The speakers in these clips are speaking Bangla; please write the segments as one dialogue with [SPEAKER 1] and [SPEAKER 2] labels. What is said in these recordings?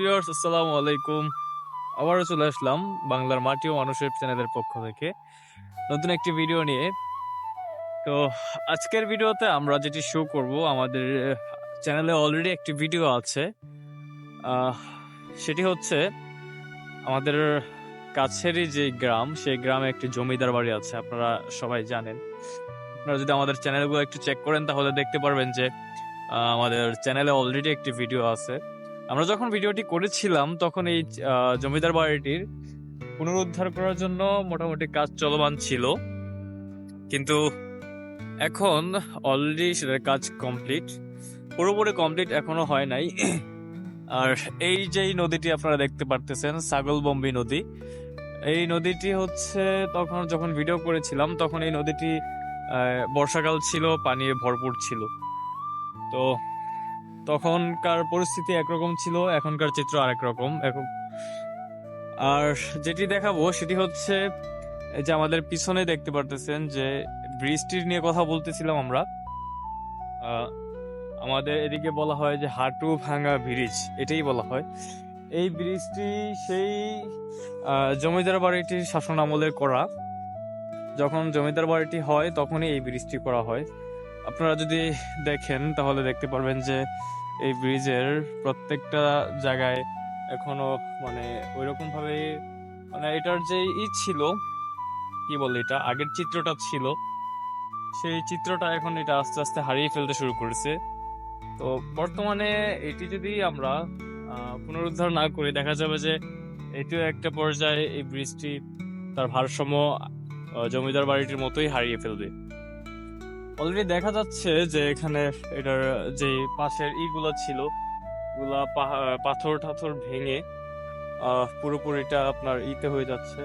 [SPEAKER 1] ভিউয়ার্স আসসালামু আলাইকুম আবারও চলে আসলাম বাংলার মাটি ও মানুষের চ্যানেলের পক্ষ থেকে। নতুন একটি ভিডিও নিয়ে। তো আজকের ভিডিওতে আমরা যেটি শো করব, আমাদের চ্যানেলে অলরেডি একটি ভিডিও আছে। সেটি হচ্ছে আমাদের কাছেরই যে গ্রাম, সেই গ্রামে একটি জমিদার বাড়ি আছে, আপনারা সবাই জানেন। আপনারা যদি আমাদের চ্যানেলগুলো একটু চেক করেন, তাহলে দেখতে পারবেন যে আমাদের চ্যানেলে অলরেডি একটি ভিডিও আছে। আমরা যখন ভিডিওটি করেছিলাম, তখন এই জমিদার বাড়িটির পুনরুদ্ধার করার জন্য মোটামুটি কাজ চলমান ছিল। কিন্তু এখন অলরেডি সেটার কাজ কমপ্লিট পুরোপুরি কমপ্লিট এখনও হয় নাই। আর এই যে নদীটি আপনারা দেখতে পারতেছেন ছাগলবম্বী নদী, এই নদীটি হচ্ছে তখন যখন ভিডিও করেছিলাম, তখন এই নদীটি বর্ষাকাল ছিল, পানি ভরপুর ছিল। তো তখনকার পরিস্থিতি একরকম ছিল, এখনকার চিত্র আরেক রকম। আর যেটি দেখাবো সেটি হচ্ছে যে আমাদের পিছনে দেখতে পারতেছেন যে বৃষ্টির নিয়ে কথা বলতেছিলাম আমরা। আমাদের এদিকে বলা হয় যে হাঁটু ভাঙা ব্রিজ, এটাই বলা হয়। এই ব্রিজটি সেই জমিদার বাড়িটির শাসন আমলে করা। যখন জমিদার বাড়িটি হয় তখনই এই ব্রিজটি করা হয়। আপনারা যদি দেখেন, তাহলে দেখতে পারবেন যে এই ব্রিজের প্রত্যেকটা জায়গায় এখনও মানে ওইরকম ভাবে মানে এটার যে ই ছিল, কি বলে এটা, আগের চিত্রটা ছিল, সেই চিত্রটা এখন এটা আস্তে আস্তে হারিয়ে ফেলতে শুরু করেছে। তো বর্তমানে এটি যদি আমরা পুনরুদ্ধার না করি, দেখা যাবে যে এটিও একটা পর্যায়ে এই ব্রিজটি তার ভারসাম্য জমিদার বাড়িটির মতোই হারিয়ে ফেলবে। অলরেডি দেখা যাচ্ছে যে এখানে এটার যে পাশের ইগুলো ছিলগুলা পাহা- পাথর টাথর ভেঙে পুরোপুরিটা আপনার ইতে হয়ে যাচ্ছে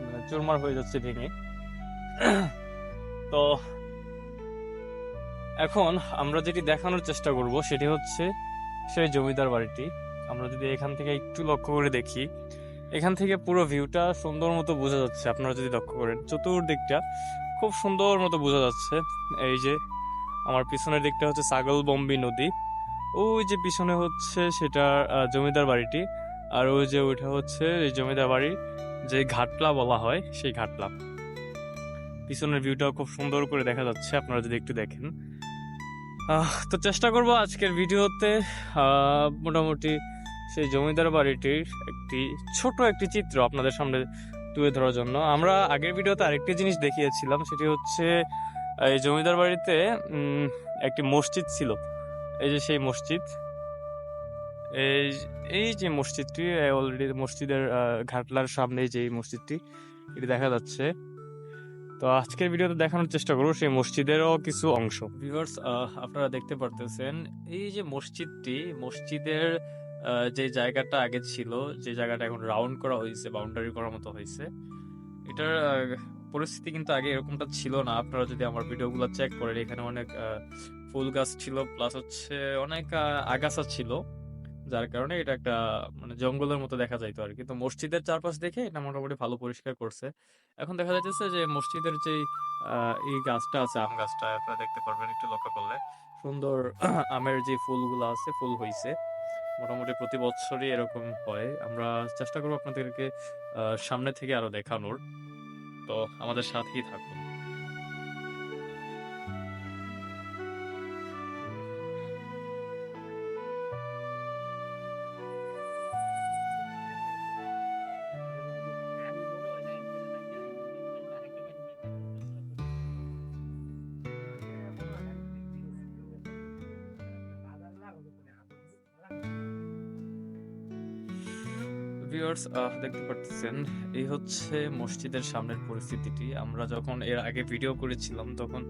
[SPEAKER 1] মানে চুরমার হয়ে যাচ্ছে ভেঙে। তো এখন আমরা যেটি দেখানোর চেষ্টা করব সেটি হচ্ছে সেই জমিদার বাড়িটি। আমরা যদি এখান থেকে একটু লক্ষ্য করে দেখি, এখান থেকে পুরো ভিউটা সুন্দর মতো বোঝা যাচ্ছে, আপনারা যদি লক্ষ্য করেন। চতুর্দিকটা খুব সুন্দর মতো বোঝা যাচ্ছে। এই যে, আমার পিছনের দিকটা হচ্ছে ছাগলবম্বী নদী। ওই যে পিছনে হচ্ছে সেটা জমিদার বাড়িটি। আর ওই যে ওইটা হচ্ছে এই জমিদার বাড়ির যে ঘাটলা বলা হয়, সেই ঘাটলা। পিছনের ভিউটাও খুব সুন্দর করে দেখা যাচ্ছে, আপনারা যদি একটু দেখেন। তো চেষ্টা করব আজকের ভিডিওতে মোটামুটি সেই জমিদার বাড়িটির একটি ছোট একটি চিত্র আপনাদের সামনে তুলে ধরার জন্য। আমরা আগের ভিডিওতে আরেকটি জিনিস দেখিয়েছিলাম, সেটি হচ্ছে এই জমিদার বাড়িতে একটি মসজিদ ছিল। এই যে সেই মসজিদ, এই এই যে মসজিদটি অলরেডি মসজিদের ঘাটলার সামনে যে মসজিদটি, এটি দেখা যাচ্ছে। তো আজকের ভিডিওতে দেখানোর চেষ্টা করব সেই মসজিদেরও কিছু অংশ। ভিউয়ার্স আপনারা দেখতে পারতেছেন, এই যে মসজিদটি, মসজিদের যে জায়গাটা আগে ছিল, যে জায়গাটা এখন রাউন্ড করা হয়েছে বাউন্ডারি করার মতো হয়েছে, এটার পরিস্থিতি কিন্তু আগে এরকমটা ছিল না। আপনারা যদি আমার ভিডিওগুলো চেক করেন, এখানে অনেক ফুল গাছ ছিল প্লাস হচ্ছে অনেক আগাছা ছিল, যার কারণে এটা একটা মানে জঙ্গলের মতো দেখা যাইতো আর কি তো মসজিদের চারপাশ দেখে এটা মোটামুটি ভালো পরিষ্কার করছে। এখন দেখা যাচ্ছে যে মসজিদের যে এই গাছটা আছে, আম গাছটা, আপনারা দেখতে পারবেন, একটু লক্ষ্য করলে। সুন্দর আমের যে ফুলগুলো আছে, ফুল হইছে। মোটামুটি প্রতি বছরই এরকম হয়। আমরা চেষ্টা করব আপনাদেরকে সামনে থেকে আরও দেখানোর। তো আমাদের সাথেই থাকুন। ভিউয়ার্স দেখতে পারতেছেন, এই হচ্ছে মসজিদের সামনের পরিস্থিতিটি। আমরা যখন এর আগে ভিডিও করেছিলাম, তখন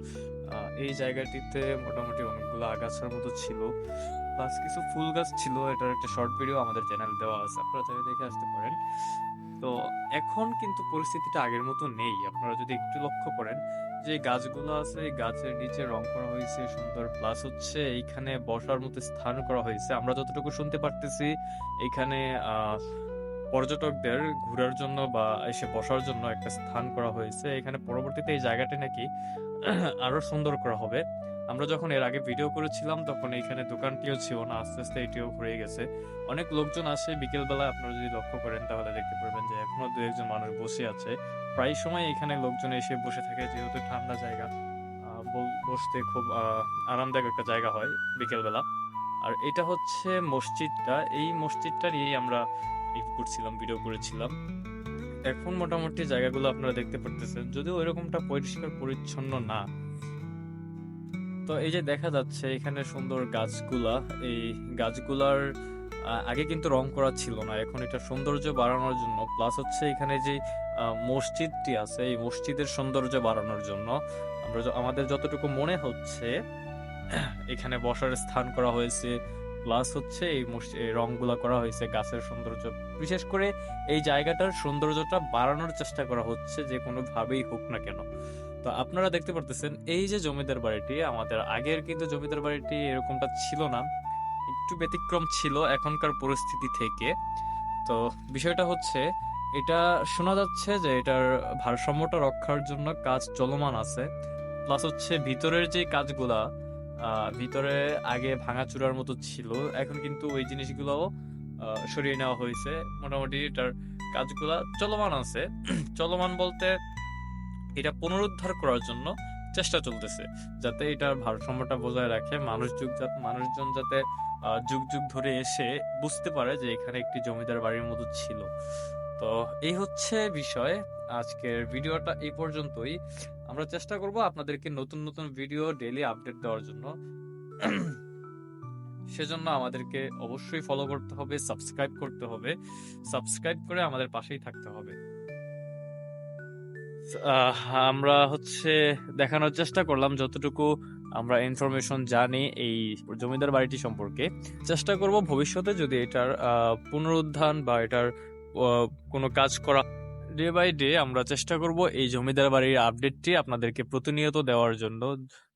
[SPEAKER 1] এই জায়গাটিতে মোটামুটি অনেকগুলো আগাছার মতো ছিল। প্লাস কিছু ফুল গাছ ছিল, এটার একটা শর্ট ভিডিও আমাদের চ্যানেল দেওয়া আছে, আপনারা চাইলে দেখে আসতে পারেন। তো এখন কিন্তু পরিস্থিতিটা আগের মতো নেই। আপনারা যদি একটু লক্ষ্য করেন, যে গাছগুলো আছে, এই গাছের নিচে রং করা হয়েছে, সুন্দর। প্লাস হচ্ছে এইখানে বসার মতো স্থান করা হয়েছে। আমরা যতটুকু শুনতে পারতেছি এখানে আহ পর্যটকদের ঘোরার জন্য বা এসে বসার জন্য একটা স্থান করা হয়েছে। এখানে পরবর্তীতে এই জায়গাটি নাকি আরও সুন্দর করা হবে। আমরা যখন এর আগে ভিডিও করেছিলাম, তখন এইখানে দোকানটিও ছিল না, আস্তে আস্তে এটিও ঘুরে গেছে। অনেক লোকজন আসে, বিকেলবেলা আপনারা যদি লক্ষ্য করেন, তাহলে দেখতে পারবেন যে এখনও দু একজন মানুষ বসে আছে। প্রায় সময় এখানে লোকজন এসে বসে থাকে, যেহেতু ঠান্ডা জায়গা বসতে খুব আরামদায়ক একটা জায়গা হয় বিকেলবেলা। আর এটা হচ্ছে মসজিদটা। এই মসজিদটা নিয়েই আমরা করছিলাম ভিডিও করেছিলাম। এখন মোটামুটি জায়গাগুলো আপনারা দেখতে পারতেছেন। যদিও এরকমটা পরিষ্কার পরিচ্ছন্ন না। তো এই যে দেখা যাচ্ছে এখানে সুন্দর গাছগুলা, এই গাছগুলার আগে কিন্তু রং করা ছিল না। এখন এটা সৌন্দর্য বাড়ানোর জন্য প্লাস হচ্ছে এখানে যে মসজিদটি আছে, এই মসজিদের সৌন্দর্য বাড়ানোর জন্য, আমরা আমাদের যতটুকু মনে হচ্ছে, এখানে বসার স্থান করা হয়েছে প্লাস হচ্ছে এই রংগুলা করা হয়েছে গাছের সৌন্দর্য। বিশেষ করে এই জায়গাটার সৌন্দর্যটা বাড়ানোর চেষ্টা করা হচ্ছে যে কোনো ভাবেই হোক না কেন। তো আপনারা দেখতে পারতেছেন, এই যে জমিদার বাড়িটি, আমাদের আগের কিন্তু জমিদার বাড়িটি এরকমটা ছিল না, একটু ব্যতিক্রম ছিল এখনকার পরিস্থিতি থেকে। তো বিষয়টা হচ্ছে, এটা শোনা যাচ্ছে যে এটার ভারসাম্যটা রক্ষার জন্য কাজ চলমান আছে। প্লাস হচ্ছে ভিতরের যে কাজগুলা ভিতরে আগে ভাঙাচুরার মতো ছিল। এখন কিন্তু ওই জিনিসগুলোও সরিয়ে নেওয়া হয়েছে। মোটামুটি এটার কাজগুলা চলমান আছে। চলমান বলতে এটা পুনরুদ্ধার করার জন্য চেষ্টা চলতেছে, যাতে এটার ভারসাম্যটা বজায় রাখে। মানুষ যুগ যাতে মানুষজন যাতে যুগ যুগ ধরে এসে বুঝতে পারে যে এখানে একটি জমিদার বাড়ির মতো ছিল। তো এই হচ্ছে বিষয়। আজকের ভিডিওটা এই পর্যন্তই। আমরা চেষ্টা করব আপনাদেরকে নতুন নতুন ভিডিও ডেইলি আপডেট দেওয়ার জন্য। সেজন্য আমাদেরকে অবশ্যই ফলো করতে হবে সাবস্ক্রাইব করতে হবে। সাবস্ক্রাইব করে আমাদের পাশেই থাকতে হবে। আমরা হচ্ছে দেখানোর চেষ্টা করলাম যতটুকু আমরা ইনফরমেশন জানি এই জমিদার বাড়িটি সম্পর্কে। চেষ্টা করব ভবিষ্যতে যদি এটার আহ, পুনরুদ্ধার বা এটার কোনো কাজ করা ডে বাই ডে আমরা চেষ্টা করব এই জমিদার বাড়ির আপডেটটি আপনাদেরকে প্রতিনিয়ত দেওয়ার জন্য।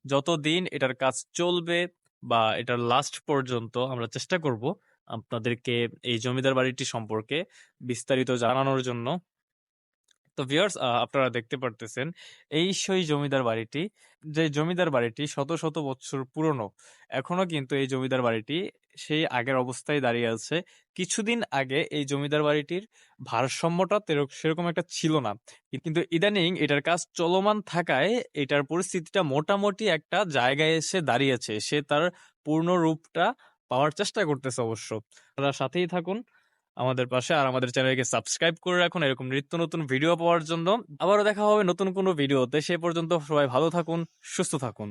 [SPEAKER 1] যতদিন এটার কাজ চলবে বা এটার লাস্ট পর্যন্ত আমরা চেষ্টা করব আপনাদেরকে এই জমিদার বাড়িটি সম্পর্কে বিস্তারিত জানানোর জন্য। তো ভিউয়ার্স আপনারা দেখতে পারতেছেন, এই সেই জমিদার বাড়িটি, যে জমিদার বাড়িটি শত শত বছর পুরনো, এখনও কিন্তু এই জমিদার বাড়িটি সেই আগের অবস্থায় দাঁড়িয়ে আছে। কিছুদিন আগে এই জমিদার বাড়িটির ভারসাম্যটা সেরকম একটা ছিল না। কিন্তু ইদানিং এটার কাজ চলমান থাকায় এটার পরিস্থিতিটা মোটামুটি একটা জায়গায় এসে দাঁড়িয়েছে। সে তার পূর্ণ রূপটা পাওয়ার চেষ্টা করতেছে অবশ্য। আপনারা সাথেই থাকুন, আমাদের পাশে আর আমাদের চ্যানেলকে সাবস্ক্রাইব করে রাখুন। এরকম নিত্য নতুন ভিডিও পাওয়ার জন্য। আবারও দেখা হবে নতুন কোনো ভিডিওতে। সে পর্যন্ত সবাই ভালো থাকুন, সুস্থ থাকুন।